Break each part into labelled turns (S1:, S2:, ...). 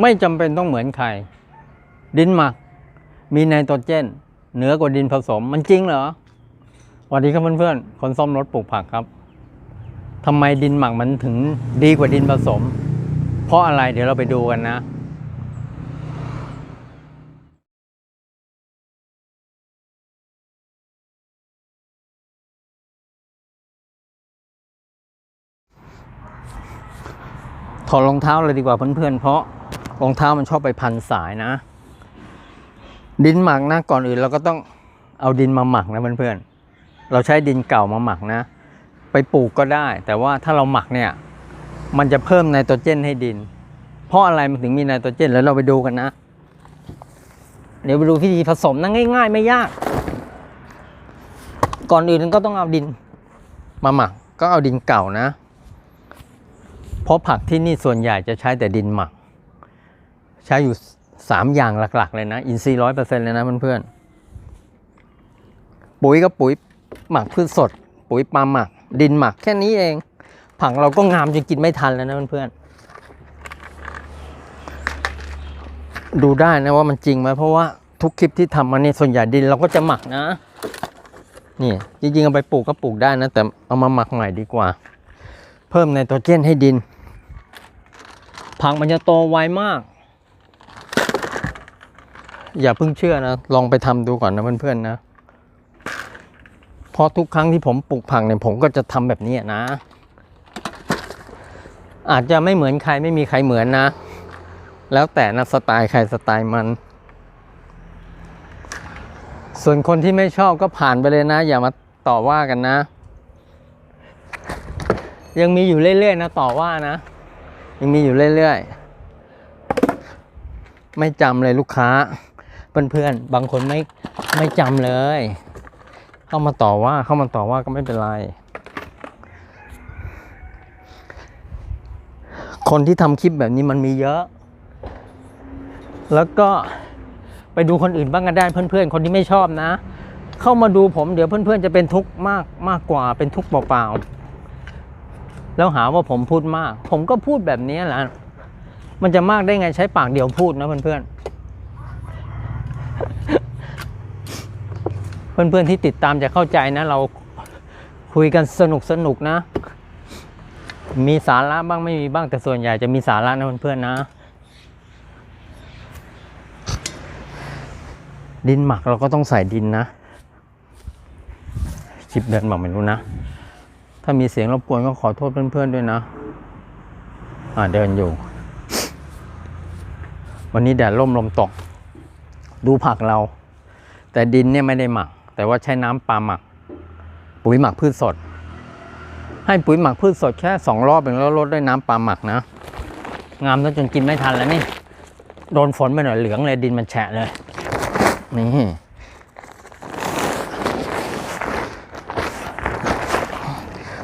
S1: ไม่จำเป็นต้องเหมือนใคร ดินหมัก มีไนโตรเจน เหนือกว่าดินผสม มันจริงเหรอสวัสดีครับเพื่อนๆ คนซ่อมรถปลูกผักครับทำไมดินหมักมันถึงดีกว่าดินผสม เพราะอะไรเดี๋ยวเราไปดูกันนะถอดรองเท้าเลยดีกว่าเพื่อนๆ เพราะ รองเท้ามันชอบไปพันสายนะ ดินหมักนะก่อนอื่นเราก็ต้องเอาดินมาหมักนะเพื่อนๆเราใช้ดินเก่ามาหมักนะ ไปปลูกก็ได้ แต่ว่าถ้าเราหมักเนี่ย มันจะเพิ่มไนโตรเจนให้ดิน เพราะอะไรมันถึงมีไนโตรเจนแล้วเราไปดูกันนะ เดี๋ยวไปดูวิธีผสมนะง่าย ๆ ไม่ยาก ก่อนอื่นก็ต้องเอาดินมาหมักก็เอาดินเก่านะ เพราะผักที่นี่ส่วนใหญ่จะใช้แต่ดินหมัก ใช้อยู่สามอย่างหลัก ๆ เลยนะ อินทรีย์ร้อยเปอร์เซ็นต์เลยนะเพื่อนๆปุ๋ยก็ปุ๋ยหมักพืชสด ปุ๋ยปลาหมัก ดินหมักแค่นี้เอง ผักเราก็งามจนกินไม่ทันแล้วนะเพื่อนๆดูได้นะว่ามันจริงไหมเพราะว่าทุกคลิปที่ทำมาเนี่ยส่วนใหญ่ดินเราก็จะหมักนะนี่จริงๆเอาไปปลูกก็ปลูกได้นะ แต่เอามาหมักใหม่ดีกว่า เพิ่มไนโตรเจนให้ดินผักมันจะโตไวมาก อย่าเพิ่งเชื่อนะ ลองไปทำดูก่อนนะเพื่อนๆนะเพราะทุกครั้งที่ผมปลูกผักเนี่ยผมก็จะทำแบบนี้นะ อาจจะไม่เหมือนใครไม่มีใครเหมือนนะ แล้วแต่นะสไตล์ใครสไตล์มัน ส่วนคนที่ไม่ชอบก็ผ่านไปเลยนะ อย่ามาต่อว่ากันนะ ยังมีอยู่เรื่อยๆนะต่อว่านะ ยังมีอยู่เรื่อยๆ ไม่จำเลยลูกค้า เพื่อนๆ บางคนไม่ไม่จำเลย เข้ามาต่อว่าเข้ามาต่อว่าก็ไม่เป็นไร คนที่ทำคลิปแบบนี้มันมีเยอะ แล้วก็ไปดูคนอื่นบ้างก็ได้เพื่อนๆ คนที่ไม่ชอบนะ เข้ามาดูผมเดี๋ยวเพื่อนๆ จะเป็นทุกข์มากมากกว่าเป็นทุกข์เปล่าๆ แล้วหาว่าผมพูดมาก ผมก็พูดแบบนี้แหละ มันจะมากได้ไงใช้ปากเดียวพูดนะเพื่อนๆ เพื่อนๆที่ติดตามจะเข้าใจนะ เราคุยกันสนุกสนุกนะ มีสาระบ้างไม่มีบ้างแต่ส่วนใหญ่จะมีสาระนะเพื่อนๆนะ ดินหมักเราก็ต้องใส่ดินนะชิปเดินบอกไม่รู้นะ ถ้ามีเสียงรบกวนก็ขอโทษเพื่อนๆด้วยนะ อ่าเดินอยู่ วันนี้แดดร่มลมตก ดูผักเรา แต่ดินเนี่ยไม่ได้หมัก แต่ว่าใช้น้ำปลาหมัก ปุ๋ยหมักพืชสด ให้ปุ๋ยหมักพืชสดแค่สองรอบเองแล้วลดด้วยน้ำปลาหมักนะ งามจนกินไม่ทันแล้วนี่ โดนฝนไปหน่อยเหลืองเลยดินมันแฉะเลย นี่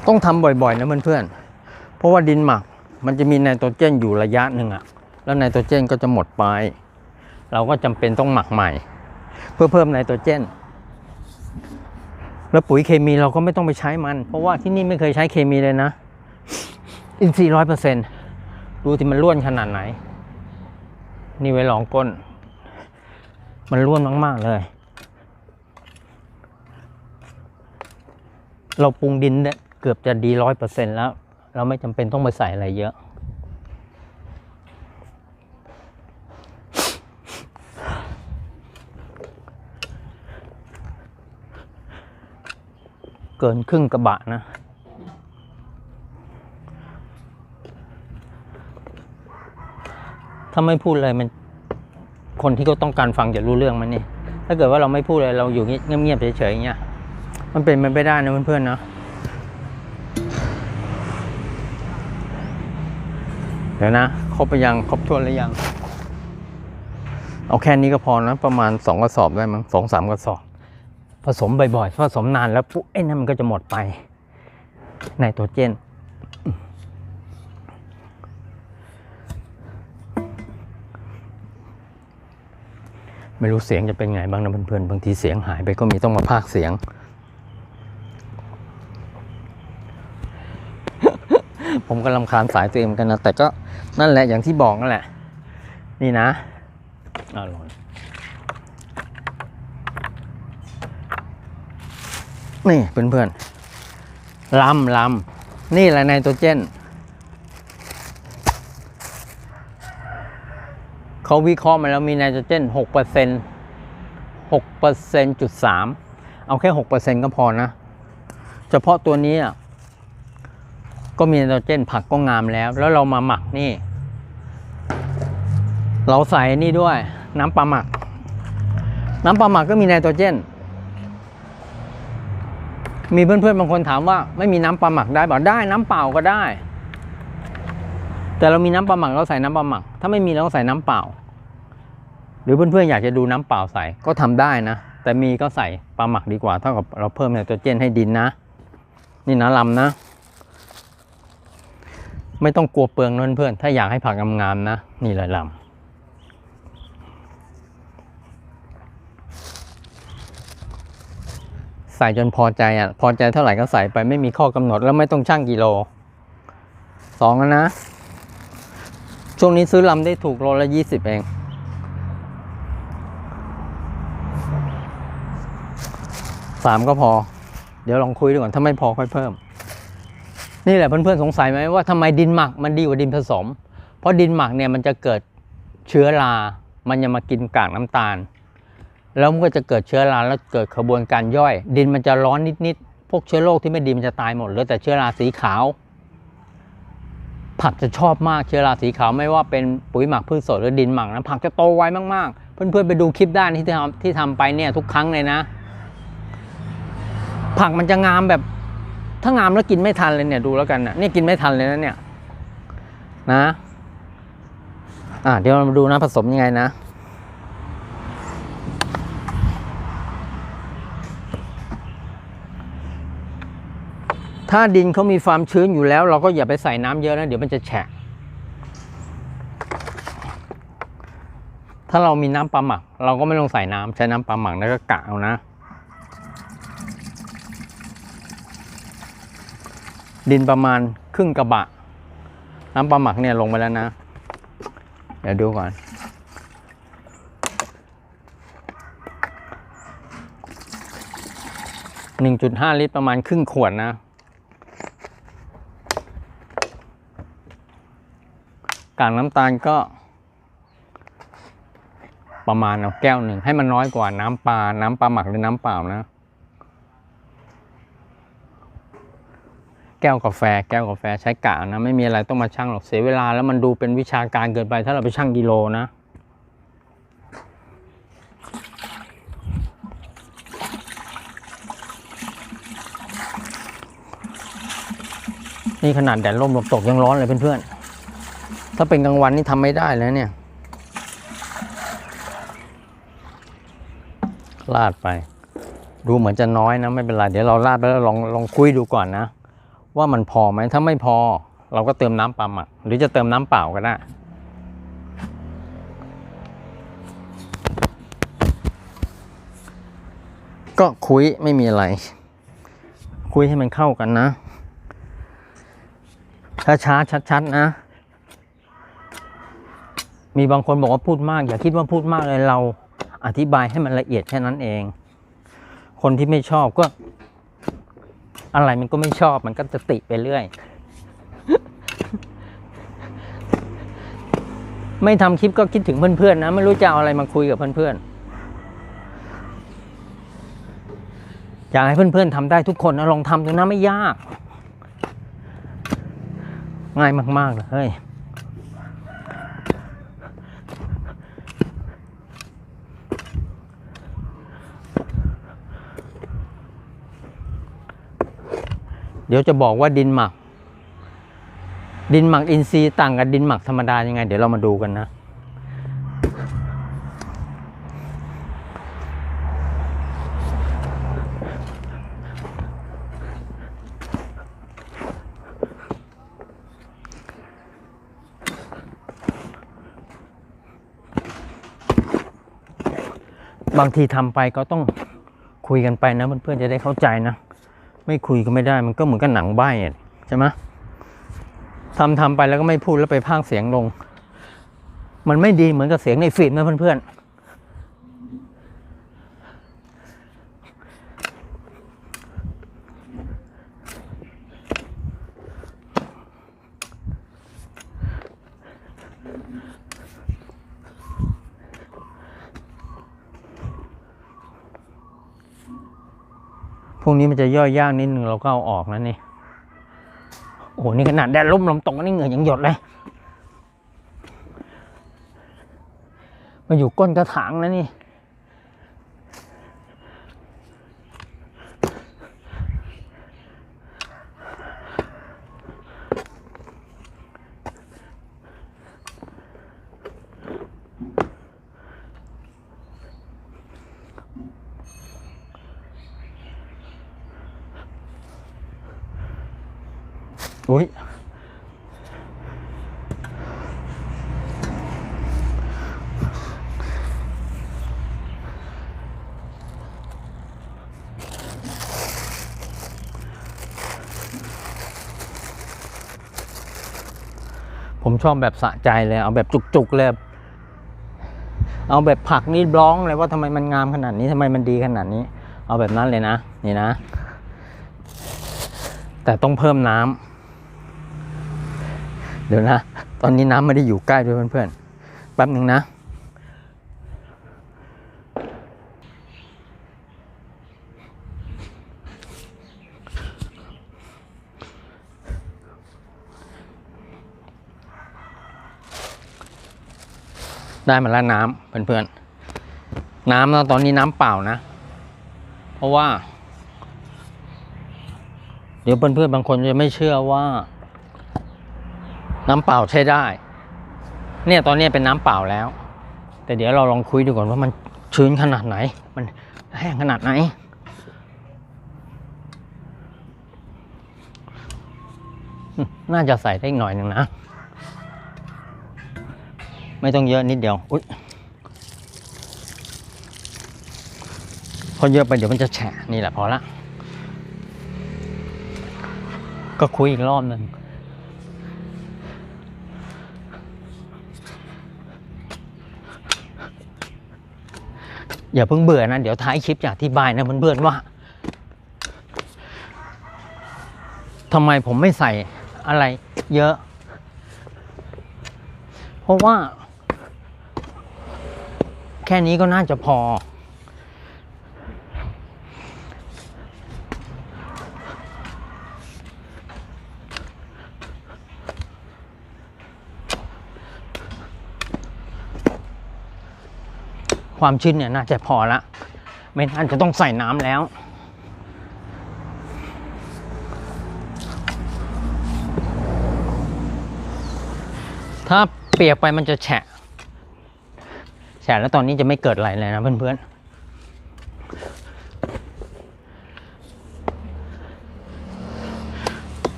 S1: ต้องทำบ่อยๆนะเพื่อนๆ เพราะว่าดินหมักมันจะมีไนโตรเจนอยู่ระยะหนึ่งอะแล้วไนโตรเจนก็จะหมดไป เราก็จำเป็นต้องหมักใหม่ เพื่อเพิ่มไนโตรเจน แล้วปุ๋ยเคมีเราก็ไม่ต้องไปใช้มัน เพราะว่าที่นี่ไม่เคยใช้เคมีเลยนะ อินทรีย์ร้อยเปอร์เซ็นต์ดูที่มันร่วนขนาดไหน นี่ไว้ลองก้น มันร่วนมาก ๆ เลย เราปรุงดินเนี่ยเกือบจะดีร้อยเปอร์เซ็นแล้ว เราไม่จำเป็นต้องไปใส่อะไรเยอะ เกินครึ่งกระบะนะ ถ้าไม่พูดเลยมัน คนที่เขาต้องการฟังจะรู้เรื่องมันนี่ ถ้าเกิดว่าเราไม่พูดเลยเราอยู่เงียบๆเฉยๆอย่างเงี้ย มันเป็นมันไม่ได้นะเพื่อนๆนะเดี๋ยวนะ ครบไปยัง ครบถ้วนหรือยัง เอาแค่นี้ก็พอนะ ประมาณสองกระสอบได้มั้งสองสามกระสอบ ผสมบ่อยๆผสมนานแล้วปุ๊บไอ้นั่นมันก็จะหมดไปไนโตรเจนไม่รู้เสียงจะเป็นไงบ้างนะเพื่อนๆบางทีเสียงหายไปก็มีต้องมาพากเสียง ผมก็ลำคาญสายตัวเองเหมือนกันนะ แต่ก็นั่นแหละอย่างที่บอกนั่นแหละ นี่นะอร่อย นี่เพื่อนๆลำลำนี่แหละไนโตรเจนเขาวิเคราะห์มาแล้วมีไนโตรเจนหกเปอร์เซ็นหกเปอร์เซ็นจุดสามเอาแค่หกเปอร์เซ็นก็พอนะ เฉพาะตัวนี้ก็มีไนโตรเจนผักก็งามแล้ว แล้วเรามาหมักนี่ เราใส่นี่ด้วย น้ำปลาหมัก น้ำปลาหมักก็มีไนโตรเจน มีเพื่อนๆบางคนถามว่าไม่มีน้ำปลาหมักได้บอกได้น้ำเปล่าก็ได้ แต่เรามีน้ำปลาหมักเราใส่น้ำปลาหมัก ถ้าไม่มีเราก็ใส่น้ำเปล่า หรือเพื่อนๆอยากจะดูน้ำเปล่าใส่ก็ทำได้นะ แต่มีก็ใส่ปลาหมักดีกว่าเท่ากับเราเพิ่มไนโตรเจนให้ดินนะ นี่นะลำนะ ไม่ต้องกลัวเปลืองนเพื่อนๆถ้าอยากให้ผักงามๆนะ นี่เลยลำ ใส่จนพอใจอะ พอใจเท่าไหร่ก็ใส่ไปไม่มีข้อกำหนดแล้วไม่ต้องชั่งกิโลสองนะ ช่วงนี้ซื้อลำได้ถูกโลละยี่สิบเอง สามก็พอ เดี๋ยวลองคุยดูก่อน ถ้าไม่พอค่อยเพิ่ม นี่แหละเพื่อนๆสงสัยไหมว่าทำไมดินหมักมันดีกว่าดินผสม เพราะดินหมักเนี่ยมันจะเกิดเชื้อรา มันจะมากินกากน้ำตาล แล้วมันก็จะเกิดเชื้อราแล้วเกิดกระบวนการย่อย ดินมันจะร้อนนิดๆพวกเชื้อโรคที่ไม่ดีมันจะตายหมดเหลือแต่เชื้อราสีขาว ผักจะชอบมากเชื้อราสีขาวไม่ว่าเป็นปุ๋ยหมักพืชสดหรือดินหมักนะผักจะโตไวมากๆ เพื่อนๆไปดูคลิปด้านที่ทำที่ทำไปเนี่ยทุกครั้งเลยนะ ผักมันจะงามแบบถ้างามแล้วกินไม่ทันเลยเนี่ยดูแล้วกันนะนี่กินไม่ทันเลยนะเนี่ยนะอะเดี๋ยวเรามาดูนะผสมยังไงนะ ถ้าดินเขามีความชื้นอยู่แล้ว เราก็อย่าไปใส่น้ำเยอะนะ เดี๋ยวมันจะแฉะ ถ้าเรามีน้ำปลาหมัก เราก็ไม่ต้องใส่น้ำใช้น้ำปลาหมักแล้วก็กะเอานะ ดินประมาณครึ่งกระบะ น้ำปลาหมักเนี่ยลงไปแล้วนะ เดี๋ยวดูก่อนหนึ่งจุดห้าลิตรประมาณครึ่งขวดนะ กากน้ำตาลก็ ประมาณเอาแก้วหนึ่งให้มันน้อยกว่าน้ำปลา น้ำปลาหมักหรือน้ำเปล่านะ แก้วกาแฟ แก้วกาแฟใช้กะนะ ไม่มีอะไรต้องมาชั่งหรอกเสียเวลาแล้วมันดูเป็นวิชาการเกินไป ถ้าเราไปชั่งกิโลนะนี่ขนาดแดดร่มลมตกยังร้อนเลยเพื่อนๆ ถ้าเป็นกลางวันนี่ทำไม่ได้แล้วเนี่ยลาดไป ดูเหมือนจะน้อยนะไม่เป็นไร เดี๋ยวเราลาดไปแล้วลองลองคุยดูก่อนนะ ว่ามันพอไหมถ้าไม่พอ เราก็เติมน้ำปลาหมัก หรือจะเติมน้ำเปล่าก็ได้ก็คุยไม่มีอะไร คุยให้มันเข้ากันนะ ช้าๆชัดๆนะ มีบางคนบอกว่าพูดมาก อย่าคิดว่าพูดมากเลยเราอธิบายให้มันละเอียดแค่นั้นเอง คนที่ไม่ชอบก็ อะไรมันก็ไม่ชอบมันก็จะติไปเรื่อย ไม่ทำคลิปก็คิดถึงเพื่อนๆนะ ไม่รู้จะเอาอะไรมาคุยกับเพื่อนๆอยากให้เพื่อนๆทำได้ทุกคนนะลองทำดูนะไม่ยาก ง่ายมากๆเลยเฮ้ย เดี๋ยวจะบอกว่าดินหมัก ดินหมักอินทรีย์ต่างกับดินหมักธรรมดายังไง เดี๋ยวเรามาดูกันนะ บางทีทำไปก็ต้องคุยกันไปนะเพื่อนๆจะได้เข้าใจนะ ไม่คุยก็ไม่ได้มันก็เหมือนกับหนังใบ้ใช่ไหมทำทำไปแล้วก็ไม่พูดแล้วไปพากเสียงลง มันไม่ดีเหมือนกับเสียงในฟิล์มนะเพื่อนๆ วกนี้มันจะย่อยยากนิดนึงเราก็เอาออกนะนี่ โอ้โห นี่ขนาดแดดร่มลมตกนี่เหงื่อยังหยดเลย มาอยู่ก้นกระถางนะนี่ อุ้ยผมชอบแบบสะใจเลย เอาแบบจุกๆเลย เอาแบบผักนี่ร้องเลยว่าทำไมมันงามขนาดนี้ทำไมมันดีขนาดนี้ เอาแบบนั้นเลยนะ นี่นะ แต่ต้องเพิ่มน้ำ เดี๋ยวนะ ตอนนี้น้ำไม่ได้อยู่ใกล้ด้วยเพื่อนๆ แป๊บหนึ่งนะได้มาแล้วน้ำเพื่อนๆ น้ำนะตอนนี้น้ำเปล่านะ เพราะว่า เดี๋ยวเพื่อนๆบางคนจะไม่เชื่อว่า น้ำเปล่าใช้ได้ เนี่ยตอนนี้เป็นน้ำเปล่าแล้ว แต่เดี๋ยวเราลองคุยดูก่อนว่ามันชื้นขนาดไหน มันแห้งขนาดไหน น่าจะใส่ได้อีกหน่อยหนึ่งนะ ไม่ต้องเยอะนิดเดียว อุ๊ยพอเยอะไปเดี๋ยวมันจะแฉะนี่แหละพอละ ก็คุยอีกรอบหนึ่ง อย่าเพิ่งเบื่อนะ เดี๋ยวท้ายคลิปจะอธิบายนะเพื่อนๆว่าทำไมผมไม่ใส่อะไรเยอะ เพราะว่า แค่นี้ก็น่าจะพอ ความชื้นเนี่ยน่าจะพอละไม่น่าจะต้องใส่น้ำแล้ว ถ้าเปียกไปมันจะแฉะ แฉะแล้วตอนนี้จะไม่เกิดอะไรเลยนะเพื่อนๆ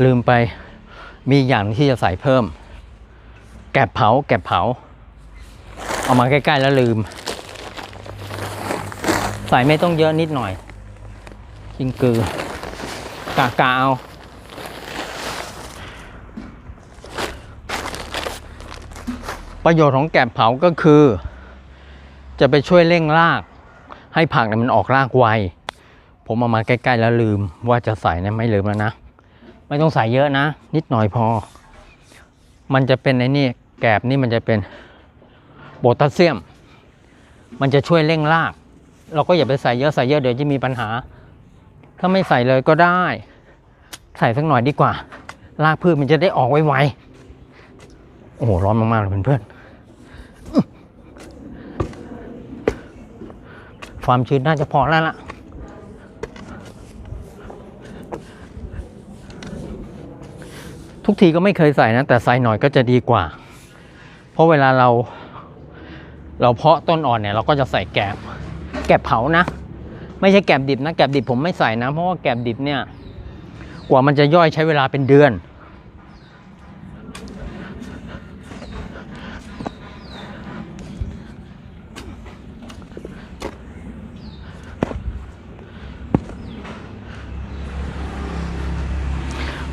S1: ลืมไปมีอย่างที่จะใส่เพิ่ม แกบเผา แกบเผา เอามาใกล้ ๆ แล้วลืม ใส่ไม่ต้องเยอะนิดหน่อยกิงกือกากาเอาประโยชน์ของแกบเผาก็คือ จะไปช่วยเร่งราก ให้ผักเนี่ยมันออกรากไว ผมเอามาใกล้ๆแล้วลืมว่าจะใส่เนี่ยไม่ลืมแล้วนะ ไม่ต้องใส่เยอะนะ นิดหน่อยพอ มันจะเป็นในนี่แกบนี่มันจะเป็นโพแทสเซียม มันจะช่วยเร่งราก เราก็อย่าไปใส่เยอะใส่เยอะเดี๋ยวจะมีปัญหา ถ้าไม่ใส่เลยก็ได้ ใส่สักหน่อยดีกว่า รากพืชมันจะได้ออกไวๆโอ้โหร้อนมากๆเลยเพื่อนๆความชื้นน่าจะพอแล้วล่ะทุกทีก็ไม่เคยใส่นะ แต่ใส่หน่อยก็จะดีกว่า เพราะเวลาเรา เราเพาะต้นอ่อนเนี่ย เราก็จะใส่แกบ แกบเผานะ ไม่ใช่แกบดิบนะ แกบดิบผมไม่ใส่นะ เพราะว่าแกบดิบเนี่ย กว่ามันจะย่อยใช้เวลาเป็นเดือน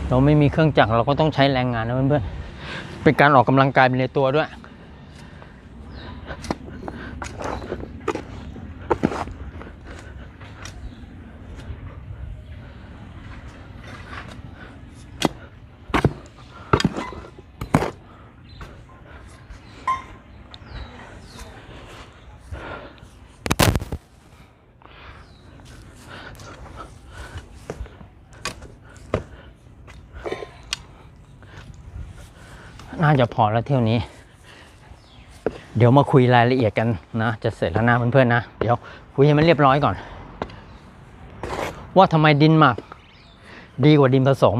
S1: เราไม่มีเครื่องจักรเราก็ต้องใช้แรงงานนะเพื่อนๆเป็นการออกกำลังกายไปในตัวด้วย จะพอแล้วเที่ยวนี้ เดี๋ยวมาคุยรายละเอียดกันนะ จะเสร็จแล้วนะเพื่อนๆนะ เดี๋ยวคุยให้มันเรียบร้อยก่อน ว่าทำไมดินหมัก ดีกว่าดินผสม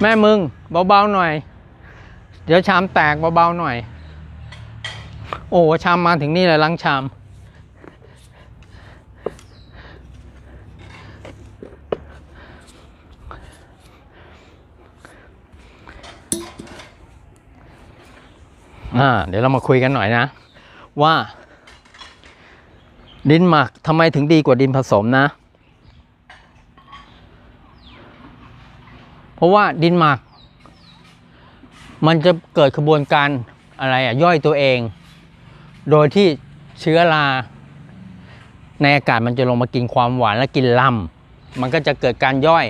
S1: แม่มึงเบาๆหน่อย เดี๋ยวชามแตกเบาๆหน่อย โอ้ชามมาถึงนี่เลยล้างชาม อ่าเดี๋ยวเรามาคุยกันหน่อยนะ ว่า ดินหมักทำไมถึงดีกว่าดินผสมนะ เพราะว่าดินหมัก มันจะเกิดกระบวนการอะไรอะย่อยตัวเอง โดยที่เชื้อราในอากาศมันจะลงมากินความหวานและกินลำมันก็จะเกิดการย่อย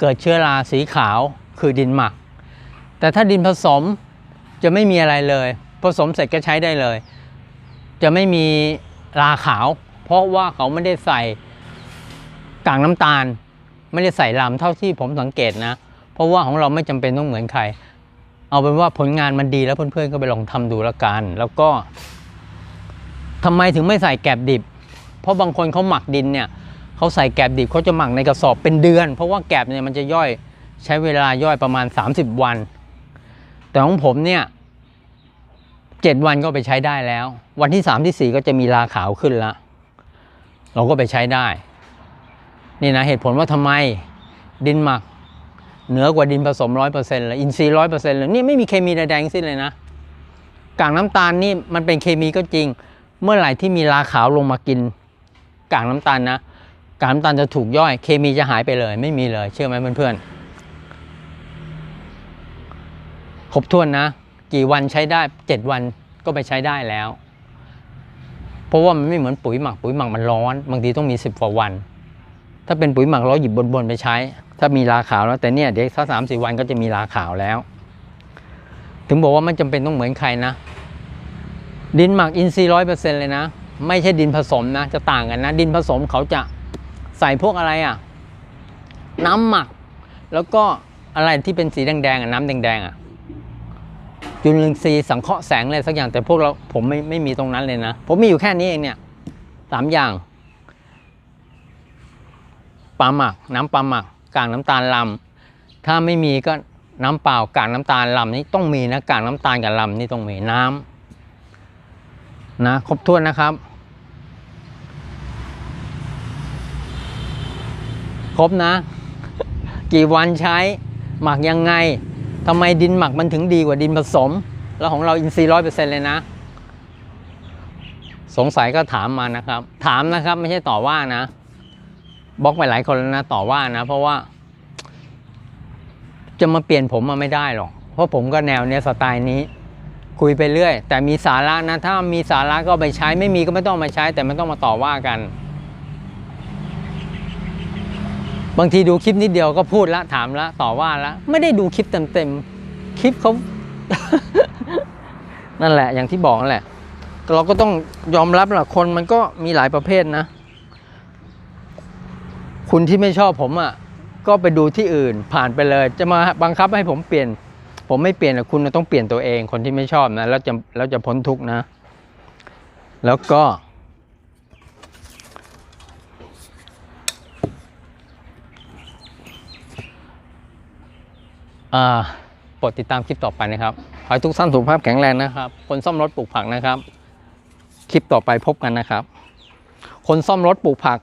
S1: เกิดเชื้อราสีขาวคือดินหมัก แต่ถ้าดินผสม จะไม่มีอะไรเลย ผสมเสร็จก็ใช้ได้เลย จะไม่มีราขาว เพราะว่าเขาไม่ได้ใส่กากน้ำตาล ไม่ได้ใส่ลำเท่าที่ผมสังเกตนะ เพราะว่าของเราไม่จำเป็นต้องเหมือนใคร เอาเป็นว่าผลงานมันดีแล้วเพื่อนๆก็ไปลองทำดูล้วกัน แล้วก็ทำไมถึงไม่ใส่แกบดิบ เพราะบางคนเขาหมักดินเนี่ยเขาใส่แกบดิบเขาจะหมักในกระสอบเป็นเดือน เพราะว่าแกบเนี่ยมันจะย่อยใช้เวลาย่อยประมาณ 30 วัน แต่ของผมเนี่ยเจ็ดวันก็ไปใช้ได้แล้ว วันที่สามที่สี่ก็จะมีราขาวขึ้นละเราก็ไปใช้ได้ นี่นะเหตุผลว่าทำไมดินหมัก เหนือกว่าดินผสมร้อยเปอร์เซ็นต์เลยอินทรีย์ร้อยเปอร์เซ็นต์เลยนี่ไม่มีเคมีใดๆทั้งสิ้นเลยนะกากน้ำตาลนี่มันเป็นเคมีก็จริง เมื่อไหร่ที่มีราขาวลงมากินกากน้ำตาลนะ กากน้ำตาลจะถูกย่อย เคมีจะหายไปเลย ไม่มีเลย เชื่อไหมเพื่อนๆ บถ้วนนะ กี่วันใช้ได้เจ็ดวันก็ไปใช้ได้แล้ว เพราะว่ามันไม่เหมือนปุ๋ยหมักปุ๋ยหมักมันร้อน บางทีต้องมีสิบกว่าวัน ถ้าเป็นปุ๋ยหมักเราหยิบบนๆไปใช้ ถ้ามีราขาวแล้วแต่เนี่ยเดี๋ยวสักสามสี่วันก็จะมีราขาวแล้ว ถึงบอกว่าไม่จำเป็นต้องเหมือนใครนะ ดินหมักอินทรีย์ร้อยเปอร์เซ็นต์เลยนะ ไม่ใช่ดินผสมนะ จะต่างกันนะ ดินผสมเขาจะใส่พวกอะไรอะ่ะ น้ำหมักแล้วก็อะไรที่เป็นสีแดงๆอะน้ำแดงๆอะ จุลินทรีย์สังเคราะห์แสงอะไรสักอย่างแต่พวกเราผมไม่ไม่มีตรงนั้นเลยนะ ผมมีอยู่แค่นี้เองเนี่ยสามอย่างปลาหมัก น้ำปลาหมักกากน้ำตาลลำถ้าไม่มีก็น้ำเปล่ากากน้ำตาลลำนี่ต้องมีนะกากน้ำตาลกับลำนี่ต้องมีน้ำนะครบถ้วนนะครับ ครบนะ กี่วันใช้ หมักยังไง ทำไมดินหมักมันถึงดีกว่าดินผสม แล้วของเราอินทรีย์ร้อยเปอร์เซ็นต์เลยนะ สงสัยก็ถามมานะครับ ถามนะครับไม่ใช่ต่อว่านะบล็อกไปหลายคนแล้วนะต่อว่านะ เพราะว่า จะมาเปลี่ยนผมมาไม่ได้หรอก เพราะผมก็แนวเนี้ยสไตล์นี้ คุยไปเรื่อย แต่มีสาระนะ ถ้ามีสาระก็ไปใช้ไม่มีก็ไม่ต้องมาใช้ แต่ไม่ต้องมาต่อว่ากัน บางทีดูคลิปนิดเดียวก็พูดละถามละต่อว่าละไม่ได้ดูคลิปเต็มๆคลิปเขานั่นแหละอย่างที่บอกนั่นแหละเราก็ต้องยอมรับแหละคนมันก็มีหลายประเภทนะ คุณที่ไม่ชอบผมอะก็ไปดูที่อื่นผ่านไปเลย จะมาบังคับให้ผมเปลี่ยน ผมไม่เปลี่ยนหรอกคุณต้องเปลี่ยนตัวเองคนที่ไม่ชอบนะแล้วจะแล้วจะพ้นทุกนะ แล้วก็ โปรดติดตามคลิปต่อไปนะครับ ขอให้ทุกท่านสุขภาพแข็งแรงนะครับ คนซ่อมรถปลูกผักนะครับ คลิปต่อไปพบกันนะครับ คนซ่อมรถปลูกผัก